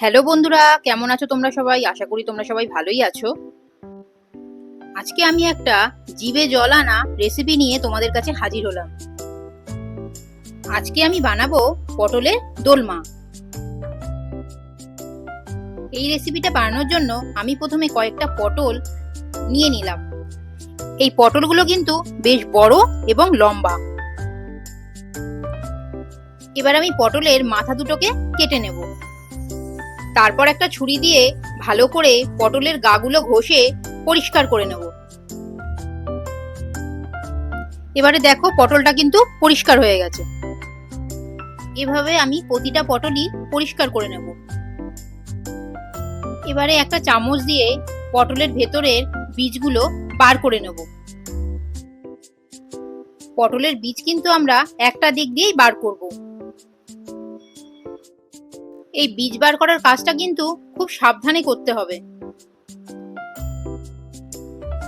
Hello বন্ধুরা, কেমন আছো তোমরা সবাই? আশা করি তোমরা সবাই ভালোই আছো। আজকে আমি একটা জিভে জল আনা রেসিপি নিয়ে তোমাদের কাছে হাজির হলাম। আজকে আমি বানাবো পটলের দোলমা। এই রেসিপিটা বানানোর জন্য আমি প্রথমে কয়েকটা পটল নিয়ে নিলাম। এই পটলগুলো কিন্তু বেশ বড় এবং লম্বা। এবার আমি পটলের মাথা দুটোকে কেটে নেব। তারপর একটা ছুরি দিয়ে ভালো করে পটলের গাগুলো ঘষে পরিষ্কার করে নেব। এবারে দেখো পটলটা কিন্তু পরিষ্কার হয়ে গেছে। এভাবে আমি প্রতিটা পটলই পরিষ্কার করে নেব। এবারে একটা চামচ দিয়ে পটলের ভেতরের বীজগুলো বার করে নেব। পটলের বীজ কিন্তু আমরা একটা দিক দিয়েই বার করব। এই বীজ বার করার কাজটা কিন্তু খুব সাবধানে করতে হবে।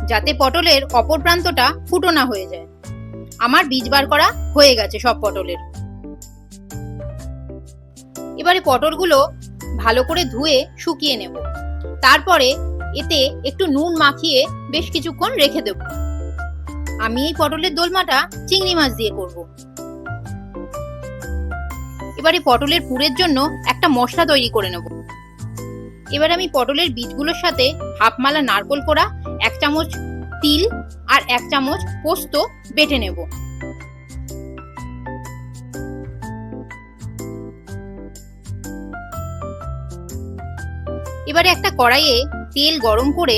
যাতে পটলের অপর প্রান্তটা ফুটো না হয়ে যায়। আমার বীজ বার করা হয়ে গেছে সব পটলের। এবারে পটলগুলো ভালো করে ধুয়ে শুকিয়ে নেব। তারপরে এতে একটু নুন মাখিয়ে বেশ কিছুক্ষণ রেখে দেব। আমি এই পটলের দোলমাটা চিংড়ি মাছ দিয়ে করব। এবারে পটলের পুরের জন্য একটা মশলা তৈরি করে নেব। এবার আমি পটলের বীজগুলোর সাথে হাফ মালা নারকোল কোড়া, এক চামচ তিল আর এক চামচ পোস্ত বেটে নেব। এবারে একটা কড়াইয়ে তেল গরম করে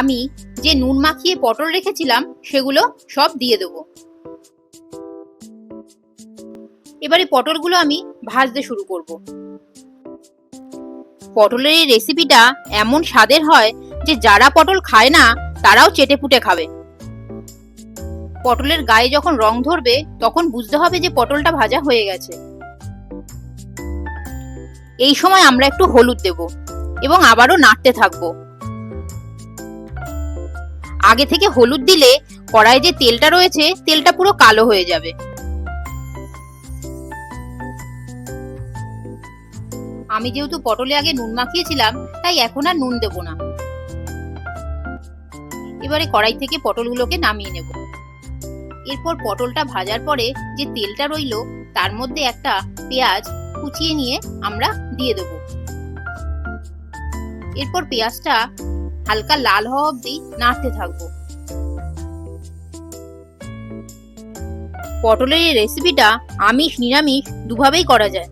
আমি যে নুন মাখিয়ে পটল রেখেছিলাম সেগুলো সব দিয়ে দেবো। এবারে পটলগুলো আমি ভাজতে শুরু করব। পটলের এই রেসিপিটা এমন স্বাদের হয় যে যারা পটল খায় না, তারাও চেটে পুটে খাবে। পটলের গায়ে যখন রং ধরবে, তখন বুঝতে হবে যে পটলটা ভাজা হয়ে গেছে। এই সময় আমরা একটু হলুদ দেব এবং আবারও নাড়তে থাকব। আগে থেকে হলুদ দিলে কড়াই যে তেলটা রয়েছে, তেলটা পুরো কালো হয়ে যাবে। আমি যেহেতু পটলে আগে নুন মাখিয়েছিলাম, তাই এখন আর নুন দেব না। এবারে কড়াই থেকে পটলগুলোকে নামিয়ে নেব। এরপর পটলটা ভাজার পরে যে তেলটা রইল, তার মধ্যে একটা পেঁয়াজ কুচিয়ে নিয়ে আমরা দিয়ে দেব। এরপর পেঁয়াজটা হালকা লাল হওয়া অবধি নাড়তে থাকব। পটলের এই রেসিপিটা আমিষ, নিরামিষ দুভাবেই করা যায়।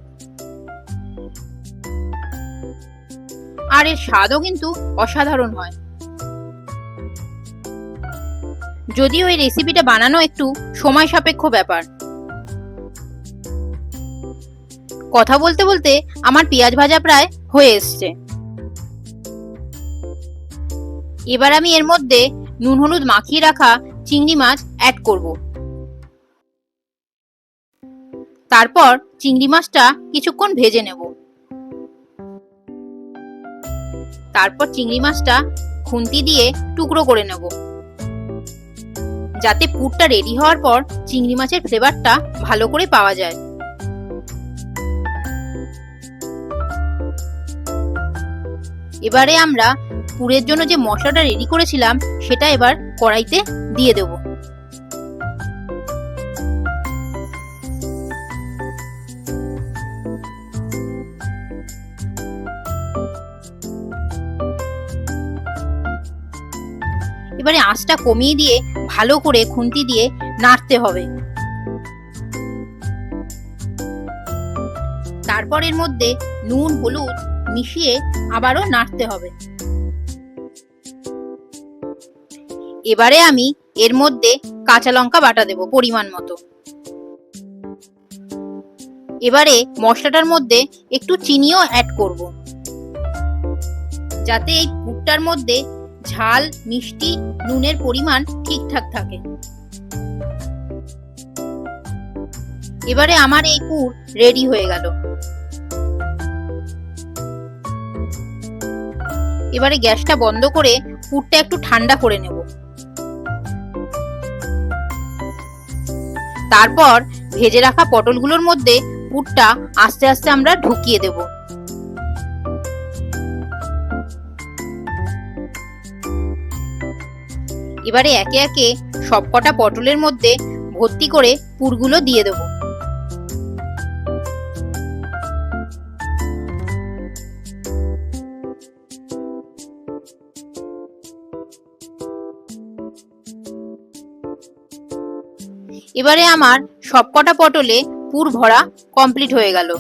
আর এর স্বাদও কিন্তু অসাধারণ হয়। যদিও এই রেসিপিটা বানানো একটু সময় সাপেক্ষ ব্যাপার। কথা বলতে বলতে আমার পেঁয়াজ ভাজা প্রায় হয়ে এসছে। এবার আমি এর মধ্যে নুন হলুদ মাখিয়ে রাখা চিংড়ি মাছ অ্যাড করব। তারপর চিংড়ি মাছটা কিছুক্ষণ ভেজে নেব। তারপর চিংড়ি মাছটা খুন্তি দিয়ে টুকরো করে নেব। যাতে পুরটা রেডি হওয়ার পর চিংড়ি মাছের ফ্লেভারটা ভালো করে পাওয়া যায়। এবারে আমরা পুরের জন্য যে মশলাটা রেডি করেছিলাম, সেটা এবার কড়াইতে দিয়ে দেবো। এবারে আঁচটা কমিয়ে দিয়ে, ভালো করে খুন্তি দিয়ে নাড়তে হবে। তারপর এর মধ্যে নুন, হলুদ মিশিয়ে আবারও নাড়তে হবে। এবারে আমি এর মধ্যে কাঁচা লঙ্কা বাটা দেব পরিমাণ মতো। এবারে মশলাটার মধ্যে একটু চিনিও অ্যাড করব। যাতে এই পুরটার মধ্যে ঝাল, মিষ্টি, নুনের পরিমাণ ঠিকঠাক থাকে। এবারে আমার এই পুর রেডি হয়ে গেল। এবারে গ্যাসটা বন্ধ করে পুরটা একটু ঠান্ডা করে নেব। তারপর ভেজে রাখা পটলগুলোর মধ্যে পুরটা আস্তে আস্তে আমরা ঢুকিয়ে দেবো। এবারে একে একে সবকটা পটলের মধ্যে ভর্তি করে পুরগুলো দিয়ে দেবো। এবারে আমার সবকটা পটলে পুর ভরা কমপ্লিট হয়ে গেল।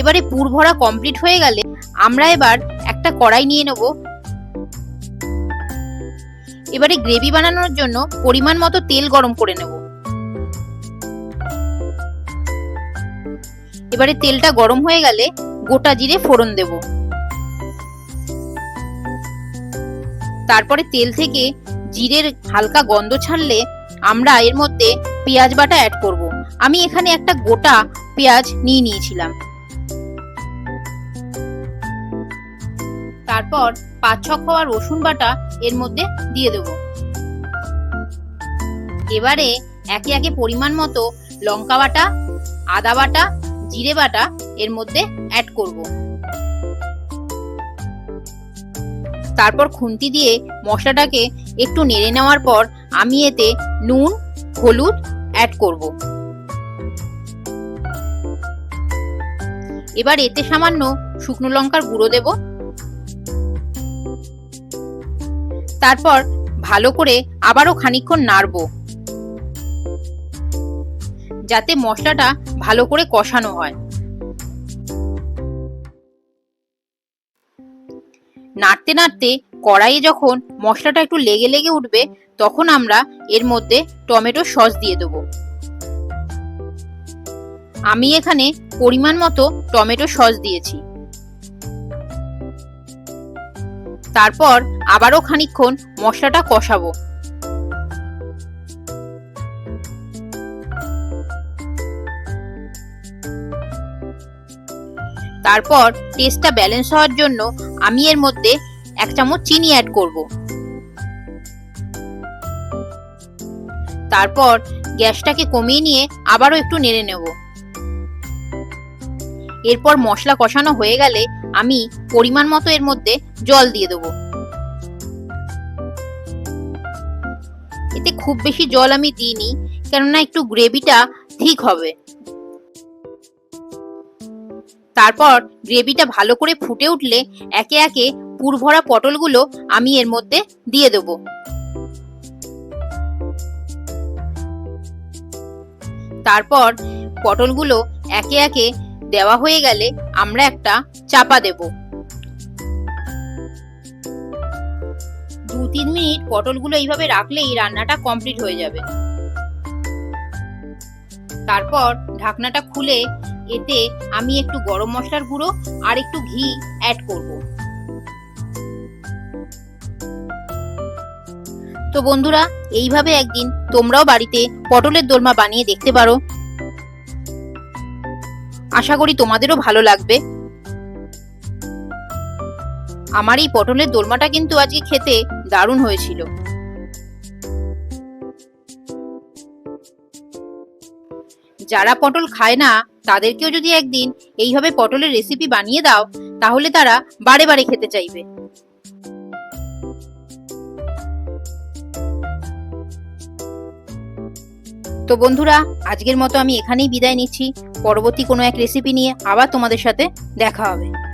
এবারে পুর ভরা কমপ্লিট হয়ে গেলে আমরা এবার একটা কড়াই নিয়ে নেব। এবারে গ্রেভি বানানোর জন্য পরিমাণ মতো তেল গরম করে নেব। এবারে তেলটা গরম হয়ে গেলে গোটা জিরে ফোড়ন দেব। তারপরে তেল থেকে জিরের হালকা গন্ধ ছাড়লে আমরা এর মধ্যে পেঁয়াজ বাটা অ্যাড করব। আমি এখানে একটা গোটা পেঁয়াজ নিয়ে নিয়েছিলাম। তারপর পাঁচ ছ খাওয়া রসুন বাটা এর মধ্যে দিয়ে দেব। এবারে একে একে পরিমাণ মতো লঙ্কা বাটা, আদা বাটা, জিরে বাটা এর মধ্যে অ্যাড করব। তারপর খুন্তি দিয়ে মশলাটাকে একটু নেড়ে নেওয়ার পর আমি এতে নুন, হলুদ অ্যাড করব। এবার এতে সামান্য শুকনো লঙ্কার গুঁড়ো দেব। তারপর ভালো করে আবারও খানিকক্ষণ নাড়ব। যাতে মশলাটা ভালো করে কষানো হয়। নাড়তে নাড়তে কড়াইয়ে যখন মশলাটা একটু লেগে লেগে উঠবে, তখন আমরা এর মধ্যে টমেটো সস দিয়ে দেব। আমি এখানে পরিমাণ মতো টমেটো সস দিয়েছি। তারপর আবারও খানিকক্ষণ মশলাটা কষাবো। তারপর টেস্টটা ব্যালেন্স হওয়ার জন্য আমি এর মধ্যে এক চামচ চিনি অ্যাড করব। তারপর গ্যাসটাকে কমিয়ে নিয়ে আবারও একটু নেড়ে নেব। এরপর মশলা কষানো হয়ে গেলে আমি পরিমাণ মতো এর মধ্যে জল দিয়ে দেবো। এতে খুব বেশি জল আমি দিইনি, কেননা একটু গ্রেভিটা ঠিক হবে। তারপর গ্রেভিটা ভালো করে ফুটে উঠলে একে একে পুর ভরা পটলগুলো আমি এর মধ্যে দিয়ে দেবো। তারপর পটলগুলো একে একে দেওয়া হয়ে গেলে আমরা একটা চাপা দেব। দু তিন মিনিট পটলগুলো এইভাবে রাখলেই রান্নাটা কমপ্লিট হয়ে যাবে। তারপর ঢাকনাটা খুলে এতে আমি একটু গরম মশলার গুঁড়ো আর একটু ঘি অ্যাড করব। তো বন্ধুরা, এইভাবে একদিন তোমরাও বাড়িতে পটলের দোলমা বানিয়ে দেখতে পারো। আশা করি তোমাদেরও ভালো লাগবে। আমার এই পটলের দোলমাটা কিন্তু আজকে খেতে দারুণ হয়েছিল। যারা পটল খায় না, তাদেরকেও যদি একদিন এইভাবে পটলের রেসিপি বানিয়ে দাও, তাহলে তারা বারে বারে খেতে চাইবে। তো বন্ধুরা, আজকের মতো আমি এখানেই বিদায় নিচ্ছি। পরবর্তী কোনো এক রেসিপি নিয়ে আবার তোমাদের সাথে দেখা হবে।